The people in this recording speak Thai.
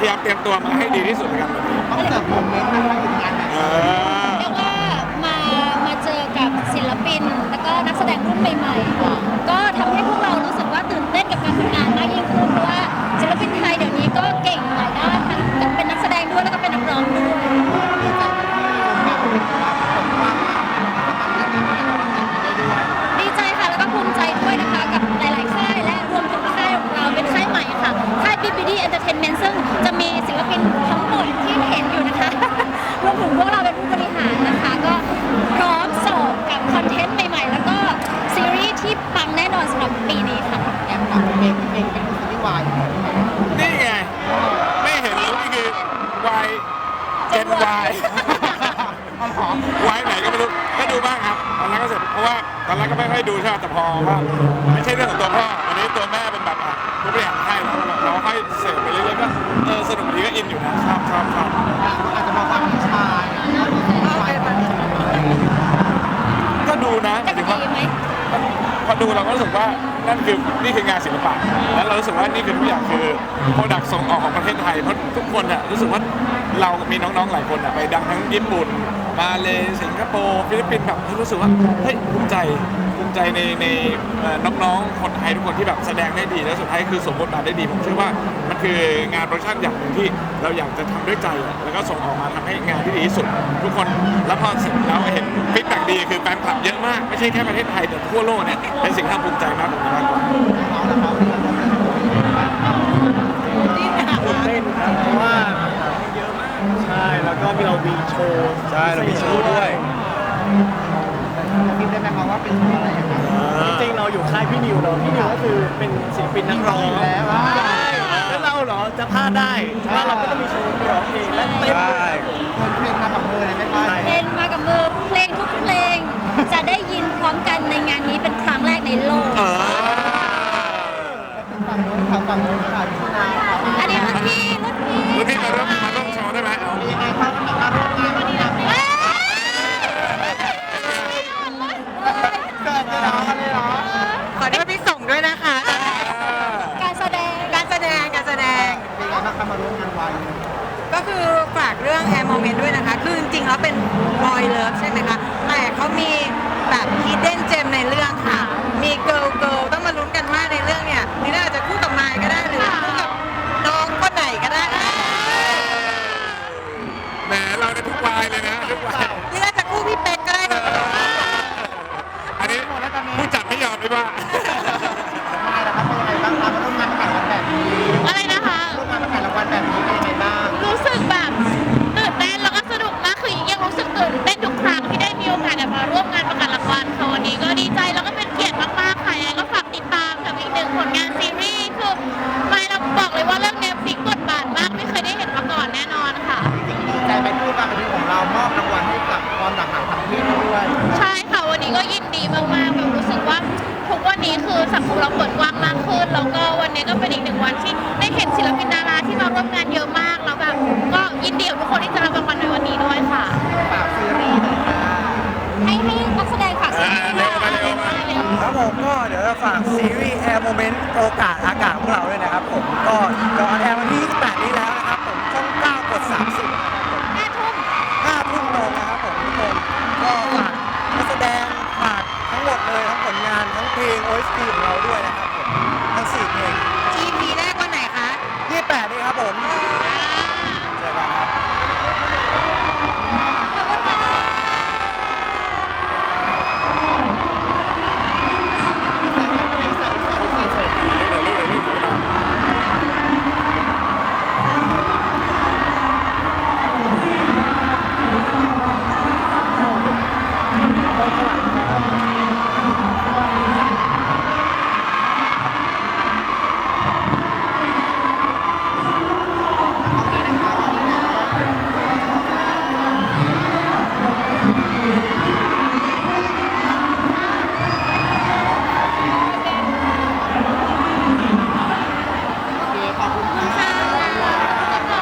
พยายามเตรียมตัวมาให้ดีที่สุดในการวัน ต้องเสิร์ฟโมเม หรับปีนี้ค่ะแอมกับเองเองเป็นซีรีส์วายนี่ไง ไม่เห็นรู้นี่คือวายเจนวายหอมวายไหนก็ไม่รู้ก็ดูบ้างครับตอนแรกก็เสร็จเพราะว่าตอนแรกก็ไม่ค่อยดูใช่ไหมแต่พอว่าไม่ใช่เรื่องของตัวพ่อวันนี้ตัวแม่เป็นแบบอะผู้บริหารให้แล้วเราค่อยเสพไปเรื่อยๆก็เออสนุกดีก็อินอยู่นะชอบชอบชอบอาจจะบอกว่าพี่ชาย ก็ดูนะห จะ มายถึง ดี ว่า ไหม พอ ดูเราก็รู้สึกว่านั่นคือนี่คืองานศิลปะ แล้วเรารู้สึกว่านี่คือทุกอย่างคือโปรดักส่งออกของประเทศไทยเพราะทุกคนอะรู้สึกว่าเรามีน้องๆหลายคนอะไปดังทั้งญี่ปุ่น มาเลสิงคโปร์ฟิลิปปินส์แบบรู้สึกว่าเฮ้ยภูมิใจภูมิใจในในน้องๆคนไทยทุกคนที่แบบแสดงได้ดีแล้วสุดท้ายคือสมบทบาทได้ดีผมเชื่อว่ามันคืองานโปรดักชั่นอย่างหนึ่งที่เราอยากจะทำด้วยใจแล้วก็ส่งออกมาทำให้งานที่ดีที่สุด ทุกคนแล้วพอเสร็จแล้วเห็น ฟีดแบ็กดีคือแฟนคลับเยอะมาก ไม่ใช่แค่ประเทศไทยแต่ทั่วโลกเนี่ยเป็นสิ่งที่น่าภูมิใจมากกว่านี้มากกว่าตื่นเต้นครับเพราะว่าเยอะมากใช่แล้วก็มีเรามีโชว์ใช่เรามีโชว์ด้วยคิดได้ไหมคะว่าเป็นอะไรอย่างเงี้ยจริงๆเราอยู่ค่ายพี่นิวเนาะพี่นิวก็คือเป็นศิลปินนักร้องอยู่แล้วอะใช่แล้วเราเหรอจะพลาดได้ว่าเราก็ต้องมีโชว์ร้องเพลงและเต้นใช่คนเพลงมากับมือเลยไหมคะเพลงมากับมือเพลงทุกเพลง จะ ได้ยินพร้อมกันในงานนี้เป็นครั้งแรกในโลกเออฝั่งนู้นค่ะฝั่งนู้นค่ะพี่นาค่ะอันนี้รุ่นพี่รุ่นพี่รุ่นพี่มาร่วมมาร่วมโชว์ได้ไหมเอายังไงคะมาร่วมงานวันนี้นะเอ้ยเกิดเลยเหรอกันเลยเหรอขอโทษพี่ส่งด้วยนะคะ การแสดงการแสดงการแสดงเป็นไงบ้างคะมาร่วมงานวาย ก็คือฝากเรื่องแอร์โมเมนต์ด้วยนะคะ คือจริงๆแล้วเป็นบอยเลิฟใช่ไหมคะ แต่เขามีแบบ Hidden Gem ในเรื่องค่ะ มีเกิร์ลเสังคมเราเปิดกว้างมากขึ้นแล้วก็วันนี้ก็เป็นอีกหนึ่งวันที่ได้เห็นศิลปินดาราที่มาร่วมงานเยอะมากแล้วแบบก็ยินดีกับทุกคนที่จะรับรางวัลในวันนี้ด้วยค่ะฝากซีรีส์หน่อยค่ะให้ให้นักแสดงฝากซีรีส์เร็วมาเร็วมาครับผมก็เดี๋ยวจะฝากซีรีส์แอร์โมเมนต์โอกาสอากาศของเราด้วยนะครับผมก็ย้อน เพลง OST ของเราด้วยนะครับ